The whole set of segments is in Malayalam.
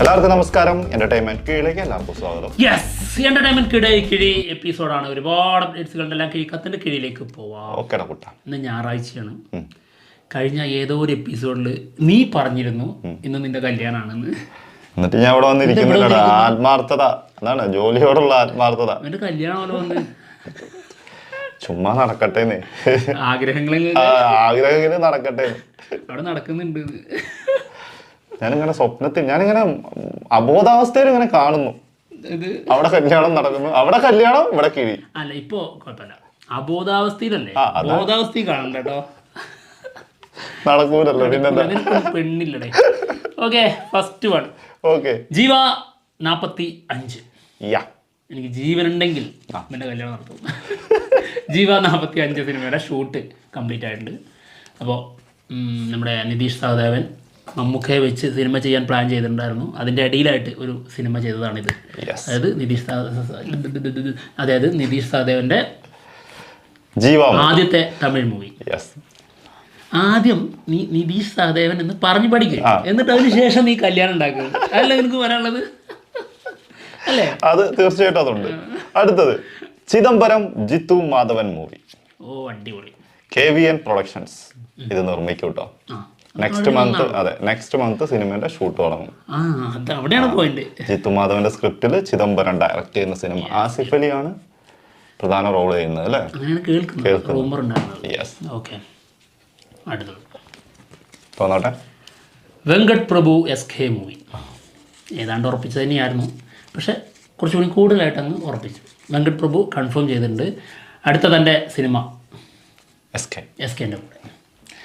എല്ലാവർക്കും നമസ്കാരം. എന്റർടൈൻമെന്റ് കീഴിലേക്ക് എല്ലാവർക്കും സ്വാഗതം. യെസ് എന്റർടൈൻമെന്റ് കിഴി കിഴി എപ്പിസോഡാണ് ഒരുപാട് അപ്ഡേറ്റ്സുകളുടെ എല്ലാം കിഴിക്കത്തിന്റെ കീഴിലേക്ക് പോവാം. ഓക്കേടാ കുട്ട. ഇന്ന് ഞായറാഴ്ചയാണ്. കഴിഞ്ഞ ഏതോ ഒരു എപ്പിസോഡിൽ നീ പറഞ്ഞിരുന്നു ഇന്ന് നിന്റെ കല്യാണമാണെന്ന് എന്നിട്ട് ഞാൻ ഇവിടെ വന്നിരിക്കുന്നില്ലടാ ആത്മാർത്ഥത. അതാണ് ജോലിയോടുള്ള ആത്മാർത്ഥത. എന്റെ കല്യാണം പോലെ വന്ന് ചുമ്മാ നടക്കട്ടെ ആഗ്രഹങ്ങളിൽ ആ, നടക്കട്ടെ. അവിടെ നടക്കുന്നുണ്ട്. ഞാനിങ്ങനെ സ്വപ്നത്തിൽ ഞാനിങ്ങനെ അബോധാവസ്ഥയിൽ ഇങ്ങനെ കാണുന്നു. അവിടെ കല്യാണം നടക്കുന്നു. അവിടെ കല്യാണം ഇവിടെ കിഴി. അല്ല ഇപ്പോ കുഴപ്പമില്ല. അബോധാവസ്ഥയിലല്ലേ? അബോധാവസ്ഥയിൽ കാണണ്ട കേട്ടോ. നടക്കൂലല്ലോ പിന്നെന്താ? പെണ്ണില്ലടേ. Okay first one okay. Jeeva നാപ്പത്തി അഞ്ച് യാ. എനിക്ക് ജീവനുണ്ടെങ്കിൽ എന്റെ കല്യാണം നടത്തും. ജീവ നാൽപ്പത്തി അഞ്ച് സിനിമയുടെ ഷൂട്ട് കംപ്ലീറ്റ് ആയിട്ടുണ്ട്. അപ്പോൾ നമ്മുടെ നിതീഷ് സഹദേവൻ മമ്മൂക്കയെ വെച്ച് സിനിമ ചെയ്യാൻ പ്ലാൻ ചെയ്തിട്ടുണ്ടായിരുന്നു. അതിന്റെ അടിയിലായിട്ട് ഒരു സിനിമ ചെയ്തതാണിത്. അതായത് നിതീഷ് അതായത് നിതീഷ് സഹദേവന്റെ ആദ്യത്തെ തമിഴ് മൂവി. ആദ്യം നീ നിതീഷ് സഹദേവൻ എന്ന് പറഞ്ഞു പഠിക്കുക എന്നിട്ട് അതിന് ശേഷം നീ കല്യാണം ഉണ്ടാക്കുക അല്ല നിനക്ക് വരാനുള്ളത് അല്ലേ? അത് തീർച്ചയായിട്ടും അതുണ്ട്. അടുത്തത് ചിദംബരം ജിത്തു മാധവൻ മൂവി. ഓ അടിപൊളി. K V N productions. ഇത് നിർമ്മിക്കൂട്ടോ ആ. നെക്സ്റ്റ് മന്ത് അതെ നെക്സ്റ്റ് മന്ത് സിനിമയുടെ ഷൂട്ട് തുടങ്ങും. അവിടെയാണ് പോയിന്റ് ജിത്തു മാധവന്റെ സ്ക്രിപ്റ്റിൽ ചിദംബരം ഡയറക്റ്റ് ചെയ്യുന്ന സിനിമ ആസിഫ് ആണ് പ്രധാന റോൾ ചെയ്യുന്നത് അല്ലേ? തോന്നട്ടെ? Venkat Prabhu S K movie ഏതാണ്ട് ഉറപ്പിച്ചത് തന്നെയായിരുന്നു. പക്ഷെ കുറച്ചുകൂടി കൂടുതലായിട്ട് അങ്ങ് ഉറപ്പിച്ചു. വെങ്കട് പ്രഭു കൺഫേം ചെയ്തിട്ടുണ്ട്. അടുത്ത തന്റെ സിനിമ എസ് കെ എസ് കെന്റെ കൂടെ.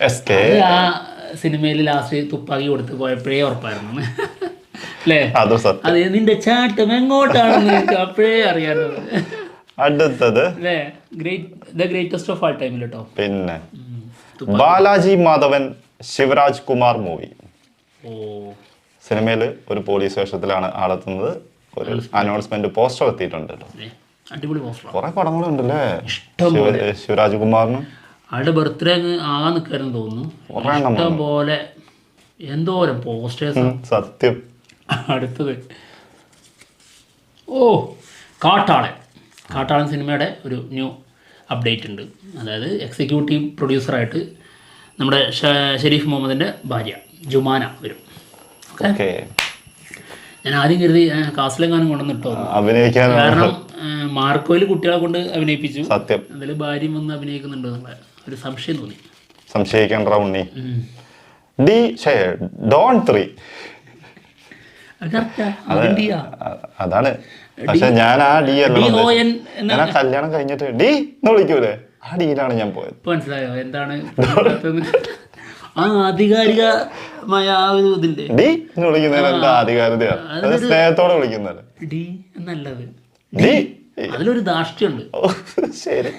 എസ് കെ ആ സിനിമയിൽ ലാസ്റ്റ് തുപ്പാക്കി കൊടുത്ത് പോയപ്പോഴേ ഉറപ്പായിരുന്നു. അല്ലേ? അതെ നിന്റെ ചാട്ടം എങ്ങോട്ടാണെന്ന് അപ്പോഴേ അറിയാറുള്ളത് അടുത്തത്. ദ ഗ്രേറ്റസ്റ്റ് ഓഫ് ആൾ ടൈമിൽ കേട്ടോ പിന്നെ. ബാലാജി മാധവൻ ശിവരാജ് കുമാർ മൂവി. സിനിമയിൽ ഒരു പോലീസ് വേഷത്തിലാണ് ആളെത്തുന്നത്. ഒരു അനൗൺസ്മെന്റ് പോസ്റ്റർ എത്തിയിട്ടുണ്ട് കേട്ടോ കുറെ പടങ്ങളുണ്ടല്ലേ? ശിവരാജ് കുമാറിന് ആളുടെ ബർത്ത്ഡേ അങ്ങ് ആകാൻ നിൽക്കാരെന്ന് തോന്നുന്നു. ഇഷ്ടം പോലെ എന്തോരം പോസ്റ്റേഴ്സ് സത്യം. അടുത്തത്. ഓ കാട്ടാളൻ. കാട്ടാളൻ സിനിമയുടെ ഒരു ന്യൂ അപ്ഡേറ്റ് ഉണ്ട്. അതായത് എക്സിക്യൂട്ടീവ് പ്രൊഡ്യൂസറായിട്ട് നമ്മുടെ ഷെരീഫ് മുഹമ്മദിന്റെ ഭാര്യ ജുമാന വരും. ഓക്കെ? ഞാൻ ആദ്യം കരുതി കാസിലെങ്ങാനും കൊണ്ടുവന്നിട്ടോ കാരണം മാർക്കോയിൽ കുട്ടികളെ കൊണ്ട് അഭിനയിപ്പിച്ചു. സത്യം. അതിൽ ഭാര്യയും വന്ന് അഭിനയിക്കുന്നുണ്ടോ എന്നുള്ള ഒരു സംശയം തോന്നി. സംശയിക്കേണ്ട ഉണ്ണി. ഡി ഷേ ഡോൺ ത്രീ. അതാണ്. പക്ഷെ ഞാൻ ആ ഡി അല്ല ഞാൻ ആ കല്യാണം കഴിഞ്ഞിട്ട് ഡി എന്ന് വിളിക്കൂലേ? ആ ഡിയിലാണ് ഞാൻ പോയത്. മനസ്സിലായോ? എന്താണ് ആ ആധികാരികമായ ആ ഒരു ഇതിന്റെ ഡി എന്ന് വിളിക്കുന്നതിന് എന്താ ആധികാരികതയാണ് സ്നേഹത്തോടെ വിളിക്കുന്നത്. ഡി എന്നല്ലത്. ഡി. അതിലൊരു ധാർഷ്ട്യമുണ്ട്. ശരി.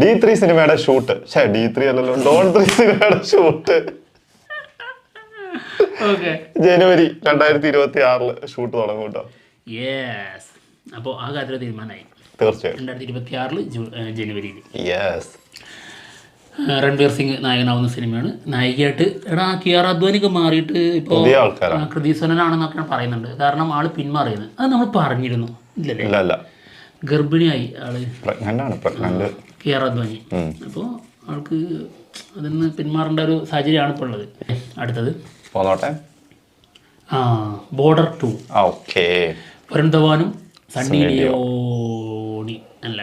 ഡി ത്രീ സിനിമയുടെ ഷൂട്ട്. ഷേ ഡി ത്രീ അല്ലല്ലോ ഡോൺ ത്രീ സിനിമയുടെ ഷൂട്ട്. ജനുവരി രണ്ടായിരത്തി ഇരുപത്തി ആറിൽ ഷൂട്ട് തുടങ്ങും കേട്ടോ. അപ്പോൾ ആ കാര്യത്തിൽ തീരുമാനമായി. തീർച്ചയായും. രണ്ടായിരത്തി ഇരുപത്തി ആറിൽ ജനുവരിയിൽ യെസ് രൺവീർ സിംഗ് നായകനാവുന്ന സിനിമയാണ്. നായികയായിട്ട് എടാ കിയാർ അദ്വാനിക്ക് മാറിയിട്ട് ഇപ്പോൾ പുതിയ ആൾക്കാരാണ്. കൃതീസനാണെന്നൊക്കെയാണ് പറയുന്നുണ്ട്. കാരണം ആൾ പിന്മാറിയത്. അത് നമ്മൾ പറഞ്ഞിരുന്നു. ഇല്ലല്ലേ? ഗർഭിണിയായി ആൾ. പ്രഗ്നന്റ് ആണ്. പ്രഗ്നന്റ് കിയാർ അദ്വാനി. അപ്പോൾ ആൾക്ക് അതിൽ നിന്ന് പിന്മാറേണ്ട ഒരു സാഹചര്യമാണ് ഇപ്പോൾ ഉള്ളത്. അടുത്തത്. പോന്നോട്ടെ. ആ ബോർഡർ ടു ഓക്കെ. വരുൺ ധവാനും സണ്ണി ഡിയോണി അല്ല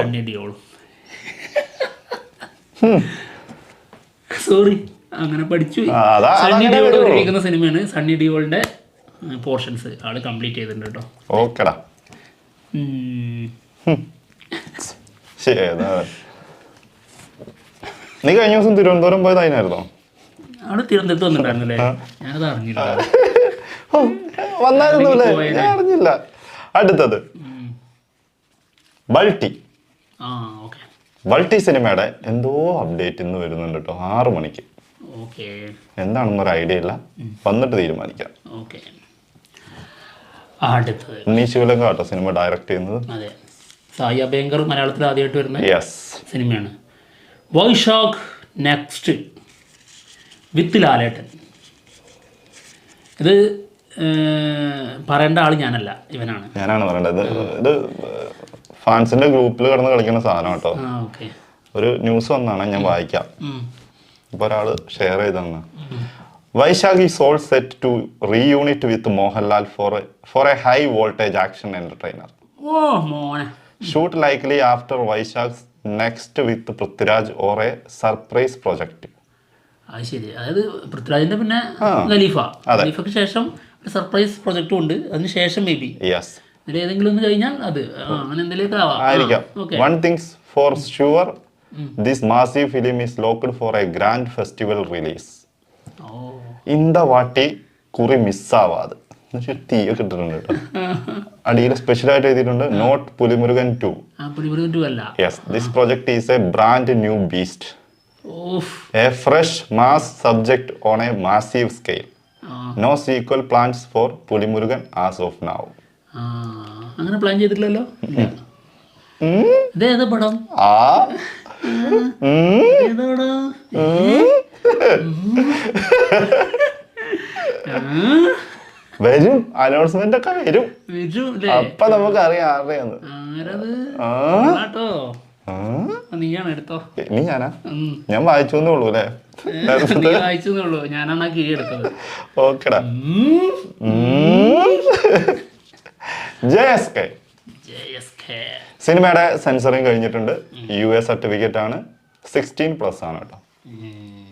സണ്ണി ഡിയോളും സോറി അങ്ങനെ പഠിച്ചു സണ്ണി ഡിയോൾ. ഒരുമിക്കുന്ന സിനിമയാണ് സണ്ണി ഡിയോളിന്റെ പോർഷൻസ് ആൾ കംപ്ലീറ്റ് ചെയ്തിട്ടുണ്ട് കേട്ടോ. ഓക്കെടാ. ഉം. ശരി അതാ. നീ കഴിഞ്ഞ ദിവസം തിരുവനന്തപുരം പോയത് അതിനായിരുന്നോ? ആൾ തിരുവനന്തപുരത്ത് വന്നിട്ടുണ്ടായിരുന്നല്ലേ? ഞാനത് അറിഞ്ഞില്ല. വന്നായിരുന്നു അല്ലേ. ഞാൻ അറിഞ്ഞില്ല. അടുത്തത്. ബൾട്ടി. ബൾട്ടി സിനിമയുടെ എന്തോ അപ്ഡേറ്റ് ഇന്ന് വരുന്നുണ്ട് കേട്ടോ ആറു മണിക്ക്. ഓക്കെ. എന്താണെന്നൊരു ഐഡിയ ഇല്ല. വന്നിട്ട് തീരുമാനിക്കാം. ഉണ്ണി ശിവലങ്ക കേട്ടോ സിനിമ ഡയറക്റ്റ് ചെയ്യുന്നത്. അതെ. സായി അഭയങ്കർ മലയാളത്തിൽ ആദ്യമായിട്ട് വരുന്ന സിനിമയാണ്. Vaisakh next with Lalettan. ഇത് പറയേണ്ട ആൾ ഞാനല്ല ഇവനാണ്. ഞാനാണ് പറയേണ്ടത്. ഇത് ഫാൻസിന്റെ ഗ്രൂപ്പിൽ കിടന്ന് കളിക്കുന്ന സാധനം കേട്ടോ. ഒരു ന്യൂസ് വന്നാണ് ഞാൻ വായിക്കാം. ഇപ്പൊ ഒരാൾ ഷെയർ ചെയ്തെന്ന്. Vaisakh is all set to reunite with Mohanlal for for a high voltage action entertainer ഓ മോനെ. Shoot likely after Vaisakh next with Prithviraj or a surprise project അത് ശരി. അതായത് പൃഥ്വിരാജിന്റെ പിന്നെ. ഖലീഫ. ഖലീഫക്ക് ശേഷം ഒരു സർപ്രൈസ് പ്രൊജക്റ്റും ഉണ്ട്. അതിന് ശേഷം മേ ബി യെസ് ഏതെങ്കിലും ഒന്ന് കഴിഞ്ഞാൽ അത്. അങ്ങനെ എന്തെങ്കിലും ആയിരിക്കാം. One things for sure this massive film is locked for a grand festival release ഇന്ത വാട്ടി കുറി മിസ്സാവാതെ എന്നുവെച്ചാൽ തീയൊക്കെ ഇട്ടിട്ടുണ്ട് കേട്ടോ. അടിയിൽ സ്പെഷ്യലായിട്ട് എഴുതിയിട്ടുണ്ട് not Pulimurugan two yes this project is a brand new beast a fresh mass subject on a massive scale no sequel plans for Pulimurugan as of now ആ, അങ്ങനെ പ്ലാൻ ചെയ്തിട്ടില്ലല്ലോ? ഇതേത് പടം? ആ. ഏത് പടം? വരും. അനൗൺസ്മെന്റ് ഒക്കെ വരും അപ്പൊ നമുക്ക് അറിയാം ആരുടെയാന്ന്? നീയാണ് എടുത്തോ. ഞാനാ ഞാൻ വായിച്ചു ഉള്ളൂ അല്ലേ? ഉള്ളൂ. ഞാനാണ് ആ കിഴി എടുത്തത്. ഓക്കെടാ. J S K. സിനിമയുടെ സെൻസറിങ് കഴിഞ്ഞിട്ടുണ്ട്. യു എ സർട്ടിഫിക്കറ്റ് ആണ് സിക്സ്റ്റീൻ പ്ലസ് ആണ് കേട്ടോ.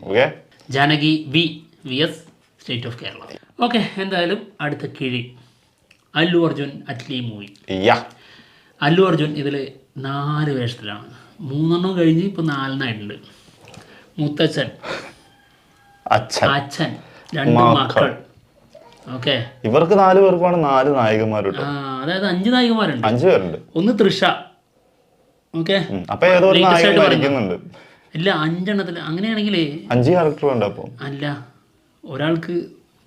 Okay? Janaki B V S state of Kerala okay എന്തായാലും അടുത്ത കിഴി. അല്ലു അർജുൻ അറ്റ്ലി മൂവി അല്ലു അർജുൻ ഇതിൽ നാല് വേഷത്തിലാണ്. മൂന്നെണ്ണം കഴിഞ്ഞ് ഇപ്പം നാലെണ്ണായിട്ടുണ്ട് മുത്തച്ഛൻ. അച്ഛൻ. അച്ഛൻ. രണ്ട് മക്കൾ. ഓക്കെ. ഇവർക്ക് നാല് പേർക്കുമാണ് നാല് നായികമാർ കേട്ടോ അതായത് അഞ്ച് നായികമാരുണ്ട്. അഞ്ചു പേരുണ്ട്. ഒന്ന് തൃഷ. ഓക്കെ. അപ്പൊ ഏതോ ഇല്ല അഞ്ചെണ്ണത്തിൽ അങ്ങനെയാണെങ്കിൽ അഞ്ച് ക്യാരക്ടർ ഉണ്ട് അപ്പൊ? അല്ല ഒരാൾക്ക്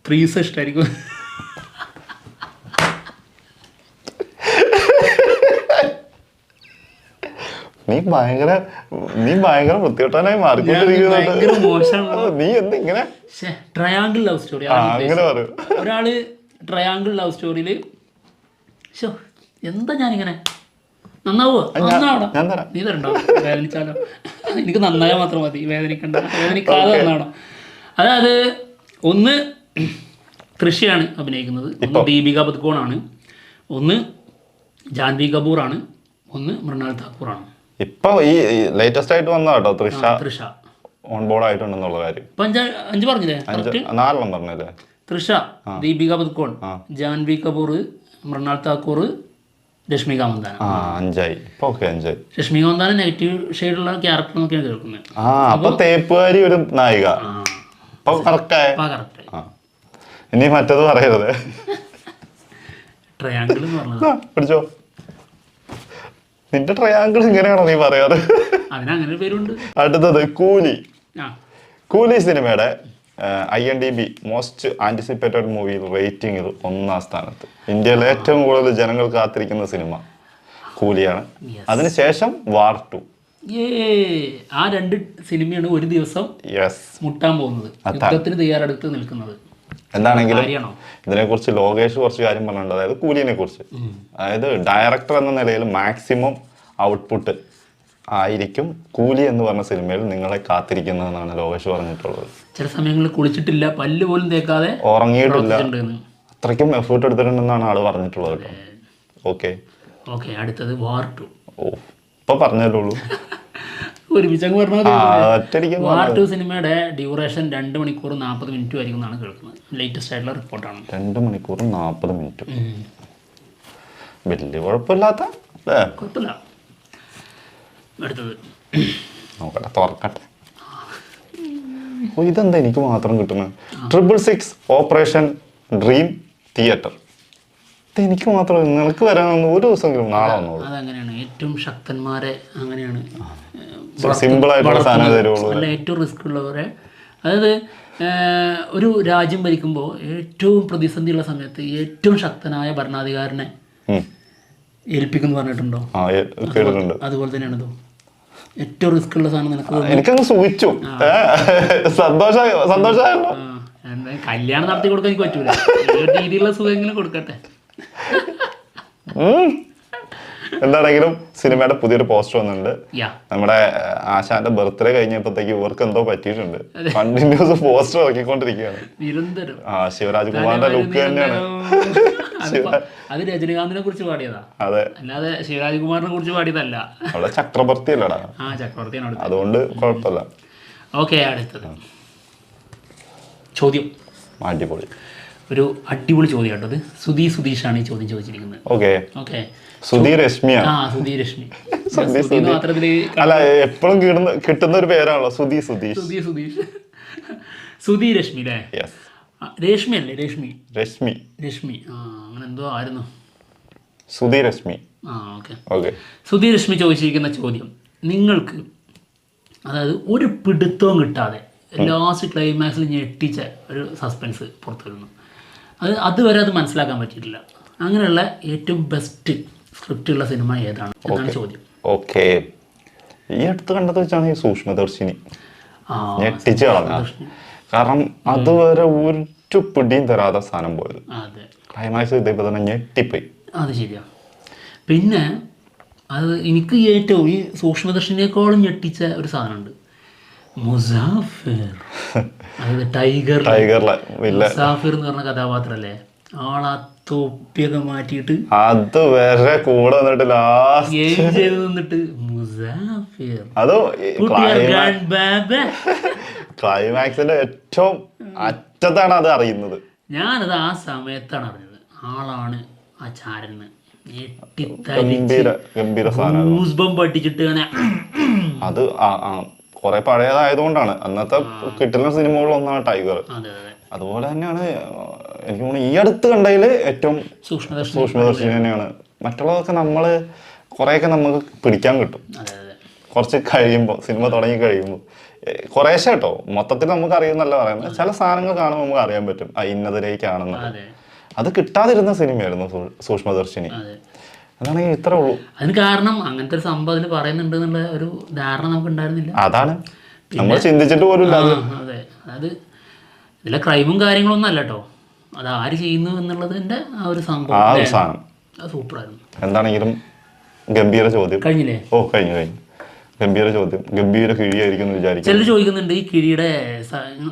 ത്രീസ് ഇഷ്ടമായിരിക്കും നീ ഭയങ്കര നീ ഭയങ്കര വൃത്തികെട്ടാനായി മാറിക്കൊണ്ടിരിക്കുന്നുണ്ട് നീ എന്ത് ഇങ്ങനെ? ട്രയാങ്കിൾ ലവ് സ്റ്റോറി അങ്ങനെ പറയും. ഒരാൾ ട്രയാങ്കിൾ ലവ് സ്റ്റോറിയിൽ ഷോ എന്താ ഞാനിങ്ങനെ? നന്നാവോ? നന്നാവണം. നീ തരണ്ടോ? വേദനിച്ചാലോ? എനിക്ക് നന്നായാൽ മാത്രം മതി. വേദനിക്കണ്ട. വേദനിക്കാതെ നന്നാവണം. അതായത് ഒന്ന് തൃശ്യാണ് അഭിനയിക്കുന്നത്. ഒന്ന് ദീപിക പതുക്കോണാണ് ഒന്ന് ജാൻവി കപൂർ ആണ് ഒന്ന് മൃണാൽ താക്കൂറാണ്. ഇപ്പൊ ഈ ലേറ്റസ്റ്റ് ആയിട്ട് വന്ന കേട്ടോ തൃഷ. തൃഷ. ഓൺ ബോർഡ് ആയിട്ടുണ്ടെന്നുള്ള കാര്യം. ഇപ്പൊ അഞ്ച് അഞ്ച് പറഞ്ഞില്ലേ? നാലെണ്ണം പറഞ്ഞില്ലേ? തൃഷ ദീപിക പദ്കോൺ ജാൻവി കപൂർ മൃണാൽ താക്കൂർ രശ്മിക മന്ദാന. അഞ്ചായി. അഞ്ചായി. രശ്മിക മന്ദാന നെഗറ്റീവ് ഷെയ്ഡുള്ള ക്യാരക്ടർ എന്നൊക്കെയാണ് കേൾക്കുന്നത്. തേപ്പുകാരി ഒരു നായിക. കറക്റ്റ് ഇനി മറ്റത് പറയരുത്. ട്രയാങ്കിൾ പിടിച്ചോ. നിന്റെ ട്രയാങ്കിൾ ഇങ്ങനെയാണോ നീ പറയാറ്? അതിനങ്ങനെ ഒരു പേരുണ്ട്. അടുത്തത് കൂലി. കൂലി സിനിമയുടെ I N D B most anticipated movie rating ഒന്നാം സ്ഥാനത്ത്. ഇന്ത്യയിലെ ഏറ്റവും കൂടുതൽ ജനങ്ങൾ കാത്തിരിക്കുന്ന സിനിമ കൂലിയാണ്. അതിനുശേഷം വാർ ടു ആ രണ്ട് സിനിമയാണ് ഒരു ദിവസം മുട്ടാൻ പോകുന്നത്. യുദ്ധത്തിന് തയ്യാറെടുത്ത് നിൽക്കുന്നത്. എന്താണെങ്കിലും ഇതിനെ ഇതിനെക്കുറിച്ച് ലോകേഷ് കുറച്ച് കാര്യം പറഞ്ഞിട്ടുണ്ട്. അതായത് കൂലിനെ കുറിച്ച് അതായത് ഡയറക്ടർ എന്ന നിലയിൽ മാക്സിമം ഔട്ട്പുട്ട് ആയിരിക്കും കൂലി എന്ന് പറഞ്ഞ സിനിമയിൽ നിങ്ങളെ കാത്തിരിക്കുന്നതെന്നാണ് ലോകേഷ് പറഞ്ഞിട്ടുള്ളത്. ചില സമയങ്ങളിൽ കുളിച്ചിട്ടില്ല പല്ല് പോലും തേക്കാതെ ഉറങ്ങിയിട്ടില്ല. അത്രയ്ക്കും എഫേർട്ട് എടുത്തിട്ടുണ്ടെന്നാണ് ആൾ പറഞ്ഞിട്ടുള്ളത് കേട്ടോ. ഓക്കെ ഓക്കെ അടുത്തത് വാർ ടു. ഓ ഇപ്പൊ പറഞ്ഞല്ലേ പറഞ്ഞാൽ വാർ ടു സിനിമയുടെ ഡ്യൂറേഷൻ രണ്ട് മണിക്കൂർ നാൽപ്പത് മിനിറ്റും ആയിരിക്കും എന്നാണ് കേൾക്കുന്നത്. ലേറ്റസ്റ്റ് ആയിട്ടുള്ള റിപ്പോർട്ടാണ്. രണ്ട് മണിക്കൂർ നാൽപ്പത് മിനിറ്റ്. വലിയ കുഴപ്പമില്ലാത്ത അല്ലേ? കുഴപ്പമില്ല. അടുത്തത്. നോക്കട്ടെ തുറക്കട്ടെ. ഓ ഇതെന്താ എനിക്ക് മാത്രം കിട്ടുന്നത്? Triple six operation dream theatre എനിക്ക് മാത്രമല്ല നിനക്ക് വരാനൊന്നും ഒരു ദിവസമെങ്കിലും നാളെ വന്നോളൂ. അതങ്ങനെയാണ്. ഏറ്റവും ശക്തന്മാരെ അങ്ങനെയാണ്. സാധനം തരുള്ളൂ അല്ല? ഏറ്റവും റിസ്ക് ഉള്ളവരെ. അതായത് ഒരു രാജ്യം ഭരിക്കുമ്പോൾ ഏറ്റവും പ്രതിസന്ധിയുള്ള സമയത്ത് ഏറ്റവും ശക്തനായ ഭരണാധികാരനെ. ഏൽപ്പിക്കുന്നു പറഞ്ഞിട്ടുണ്ടോ? അതുപോലെ തന്നെയാണ് ഇതോ. ഏറ്റവും റിസ്ക് ഉള്ള സാധനം നിനക്ക്. എനിക്കങ്ങ് സൂചിച്ചു. സന്തോഷ കല്യാണം നടത്തി കൊടുക്കാൻ എനിക്ക് പറ്റൂല. രീതിയിലുള്ള സുഖമെങ്കിലും കൊടുക്കട്ടെ. എന്താണെങ്കിലും സിനിമയുടെ പുതിയൊരു പോസ്റ്റർ വന്നിട്ടുണ്ട്. നമ്മുടെ ആശാന്റെ ബർത്ത്ഡേ കഴിഞ്ഞപ്പോഴത്തേക്ക് ഇവർക്ക് എന്തോ പറ്റിയിട്ടുണ്ട് കണ്ടിന്യൂസ് പോസ്റ്റർ ഇറക്കിക്കൊണ്ടിരിക്കുകയാണ്. ആ ശിവരാജ് കുമാറിന്റെ ലുക്ക് തന്നെയാണ്. അത് രജനീകാന്തിനെ കുറിച്ച് പാടിയതാ. അതെ. അല്ലാതെ ശിവരാജ് കുമാറിനെ കുറിച്ച് പാടിയതല്ല. അവിടെ ചക്രവർത്തി അല്ലടാ ആ ചക്രവർത്തിയാണ് അതുകൊണ്ട് കുഴപ്പമില്ല. ഓക്കെ അടുത്തത്. ചോദ്യം. അടിപൊളി. ഒരു അടിപൊളി ചോദ്യമാണ് അത് സുധി സുധീഷാണ് ഈ ചോദ്യം ചോദിച്ചിരിക്കുന്നത്. ഓക്കെ. ഓക്കെ. ആ സുധി രശ്മി. സുധി, സുധി മാത്രത്തിൽ അല്ല എപ്പോഴും കിട്ടുന്ന ഒരു പേരാണല്ലോ സുധി സുധീഷ്. സുധി സുധീഷ്. സുധി രശ്മി അല്ലേ യെസ് ആ, രേഷ്മി അല്ലേ? രശ്മി രശ്മി. രശ്മി. ആ അങ്ങനെ എന്തോ ആയിരുന്നു. സുധി രശ്മി. ആ ഓക്കെ. ഓക്കെ. സുധി രശ്മി ചോദിച്ചിരിക്കുന്ന ചോദ്യം. നിങ്ങൾക്ക് അതായത് ഒരു പിടുത്തവും കിട്ടാതെ ലാസ്റ്റ് ക്ലൈമാക്സിൽ ഞെട്ടിച്ച ഒരു സസ്പെൻസ് പുറത്തു വരുന്നു. അത് അതുവരെ അത് മനസ്സിലാക്കാൻ പറ്റിയിട്ടില്ല. അങ്ങനെയുള്ള ഏറ്റവും ബെസ്റ്റ് സ്ക്രിപ്റ്റ് ഉള്ള സിനിമ ഏതാണ്? എന്നാണ് ചോദ്യം. ഓക്കെ ഈ അടുത്ത് കണ്ടത് വെച്ചാണ് ഈ സൂക്ഷ്മദർശിനി ഞെട്ടിച്ച് കളഞ്ഞ കാരണം അതുവരെ ഒരു പിടിയും തരാതെ സ്ഥാനം പോയത്. ക്ലൈമാക്സ് ഇതേപോലെ തന്നെ ഞെട്ടിപ്പോയി. അത് ശരിയാ. പിന്നെ അത് എനിക്ക് ഏറ്റവും ഈ സൂക്ഷ്മദർശിനേക്കാളും ഞെട്ടിച്ച ഒരു സാധനമുണ്ട്. മുസാഫിർ. അതായത് ടൈഗർ മുസാഫിർ എന്ന് പറഞ്ഞ കഥാപാത്രല്ലേ? ആളാ തൊപ്പിയൊക്കെ മാറ്റിയിട്ട് അത് വരെ കൂടെ ലാസ്റ്റ് ചെയ്ത് നിന്നിട്ട് മുസാഫിർ. അതോ. ക്ലൈമാക്സിന്റെ ഏറ്റവും അറ്റത്താണ് അത് അറിയുന്നത്. ഞാനത് ആ സമയത്താണ് അറിഞ്ഞത്. ആളാണ് ആ ചാരന്. ഗംഭീര ഗംഭീര സാധനം അത് ആ- ആ കുറെ പഴയതായതുകൊണ്ടാണ്. അന്നത്തെ കിട്ടുന്ന സിനിമകളിലൊന്നാണ് ടൈഗർ. അതെ അതെ അതുപോലെ തന്നെയാണ് എനിക്ക് തോന്നുന്നു ഈ അടുത്ത് കണ്ടതിൽ ഏറ്റവും സൂക്ഷ്മദർശനം തന്നെയാണ്. മറ്റുള്ളതൊക്കെ നമ്മൾ കുറേയൊക്കെ നമുക്ക് പിടിക്കാൻ കിട്ടും. കുറച്ച് കഴിയുമ്പോൾ സിനിമ തുടങ്ങി കഴിയുമ്പോൾ. കുറേശ്ശെ കേട്ടോ. മൊത്തത്തിൽ നമുക്ക് അറിയുന്നല്ല പറയുന്നത്. ചില സാധനങ്ങൾ കാണുമ്പോൾ നമുക്ക് അറിയാൻ പറ്റും. ആ ഇന്നതിലേക്കാണെന്ന്. അതെ. കിട്ടാതിരുന്ന സിനിമയായിരുന്നു സൂക്ഷ്മദർശിനി. അതാണെങ്കിൽ ഇത്രേ ഉള്ളൂ. അതിന് കാരണം അങ്ങനത്തെ ഒരു സംഭവം അതിൽ പറയുന്നുണ്ട് എന്നുള്ള ഒരു ധാരണ നമുക്ക് ഉണ്ടായിരുന്നില്ല അതാണ് നമ്മൾ ചിന്തിച്ചിട്ട് പോലും അതെ. അതായത് ഇതിലെ ക്രൈമും കാര്യങ്ങളൊന്നും അല്ല കേട്ടോ അത് ആര് ചെയ്യുന്നു എന്നുള്ളതിന്റെ ആ ഒരു സംഭവം. സൂപ്പറായിരുന്നു. എന്താണെങ്കിലും ഗംഭീര ചോദ്യം. കഴിഞ്ഞില്ലേ? ഓ കഴിഞ്ഞു കഴിഞ്ഞു. ഗംഭീര ചോദ്യം. ഗംഭീര കിഴിയായിരിക്കും എന്ന് വിചാരിക്കും ചിലർ ചോദിക്കുന്നുണ്ട് ഈ കിഴിയുടെ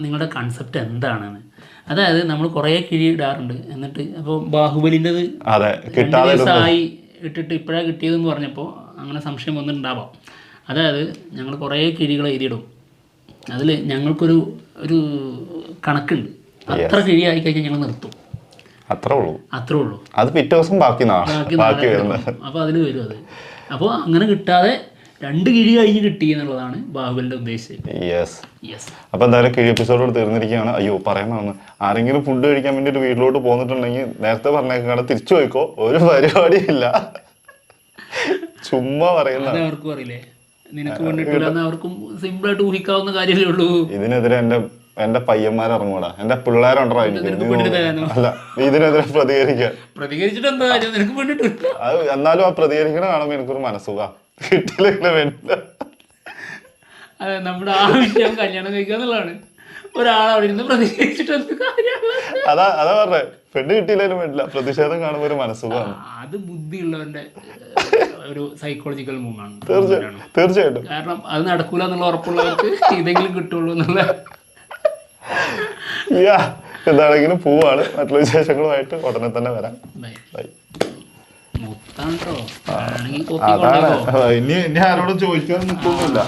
നിങ്ങളുടെ കൺസെപ്റ്റ് എന്താണെന്ന്. അതായത് നമ്മൾ കുറേ കിഴി ഇടാറുണ്ട്. എന്നിട്ട് അപ്പോൾ ബാഹുബലിന്റെത് അതെ കിട്ടാതെ ഇട്ടിട്ട് ഇപ്പോഴാണ് കിട്ടിയതെന്ന് പറഞ്ഞപ്പോൾ അങ്ങനെ സംശയം വന്നിട്ടുണ്ടാവാം. അതായത് ഞങ്ങൾ കുറേ കിഴികൾ എഴുതിയിടും. അതിൽ ഞങ്ങൾക്കൊരു ഒരു കണക്കുണ്ട്. അത്ര കിഴി ആയി കഴിഞ്ഞാൽ ഞങ്ങൾ നിർത്തും. അത്രേ ഉള്ളൂ. അത്രേ ഉള്ളൂ. അത് പിറ്റേ ദിവസം ബാക്കി ബാക്കി അപ്പോൾ അതിൽ വരും അത്. അപ്പോൾ അങ്ങനെ കിട്ടാതെ രണ്ട് കിഴി കഴിഞ്ഞ് കിട്ടി എന്നുള്ളതാണ് ബാഹുബലിന്റെ ഉദ്ദേശിച്ചത് യെസ് യെസ് അപ്പൊ എന്തായാലും കിഴി എപ്പിസോഡോട് തീർന്നിരിക്കുകയാണ്. അയ്യോ പറയണമെന്ന് ആരെങ്കിലും ഫുഡ് കഴിക്കാൻ വേണ്ടി ഒരു വീട്ടിലോട്ട് പോന്നിട്ടുണ്ടെങ്കിൽ നേരത്തെ പറഞ്ഞേക്കാണ് തിരിച്ചു പോയിക്കോ. ഒരു പരിപാടിയില്ല. ചുമ്മാ പറയുന്ന അവർക്കും അറിയില്ലേ? നിനക്ക് അവർക്കും സിമ്പിൾ ആയിട്ട് ഊഹിക്കാവുന്ന കാര്യമേ ഉള്ളൂ. ഇതിനെതിരെ എന്റെ എന്റെ പയ്യന്മാർ ഇറങ്ങൂടാ. എന്റെ പിള്ളേരുണ്ടോ അല്ല ഇതിനെതിരെ പ്രതികരിക്കാൻ. പ്രതികരിച്ചിട്ട് എന്താ എന്നാലും ആ പ്രതികരിക്കണ കാണുമ്പോൾ എനിക്കൊരു മനസ്സുഖ. വേണ്ടില്ല അതെ നമ്മുടെ ആവശ്യം കല്യാണം കഴിക്കുക എന്നുള്ളതാണ്. ഒരാൾ അവിടെ ഇരുന്ന് അതാ അതാ പറഞ്ഞേ. പെണ്ണ് കിട്ടിയില്ലെങ്കിലും വേണ്ടില്ല. പ്രതിഷേധം കാണുമ്പോൾ ഒരു മനസ്സുഖമാണ്. അത് ബുദ്ധിയുള്ളവന്റെ ഒരു സൈക്കോളജിക്കൽ മൂവാണ് തീർച്ചയായിട്ടും തീർച്ചയായിട്ടും. കാരണം അത് നടക്കൂല എന്നുള്ള ഉറപ്പുള്ളവർക്ക് ഇതെങ്കിലും കിട്ടുള്ളൂ എന്നുള്ള എന്താണെങ്കിലും പോവാണ്. മറ്റുള്ള വിശേഷങ്ങളുമായിട്ട് ഉടനെ തന്നെ വരാം. ബൈ. ബൈ മുത്താണ് കേട്ടോ വേണമെങ്കിൽ അതാണ്. ഇനി ഇനി ആരോടും ചോദിക്കാൻ നിൽക്കൊന്നുമില്ല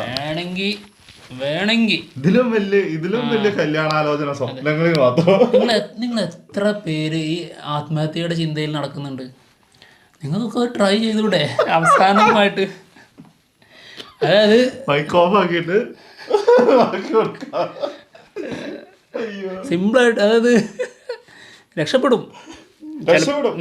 വേണമെങ്കിൽ വേണമെങ്കിൽ. ഇതിലും വലിയ ഇതിലും വലിയ കല്യാണാലോചന സ്വപ്നങ്ങൾ മാത്രം. നിങ്ങൾ നിങ്ങൾ എത്ര പേര് ഈ ആത്മഹത്യയുടെ ചിന്തയിൽ നടക്കുന്നുണ്ട്? നിങ്ങൾക്കൊക്കെ ട്രൈ ചെയ്തൂടെ? അവസാനമായിട്ട്. അതായത് മൈക്ക് ഓഫ് ആക്കിയിട്ട്. സിമ്പിളായിട്ട് അതായത് രക്ഷപ്പെടും. രക്ഷപ്പെടും.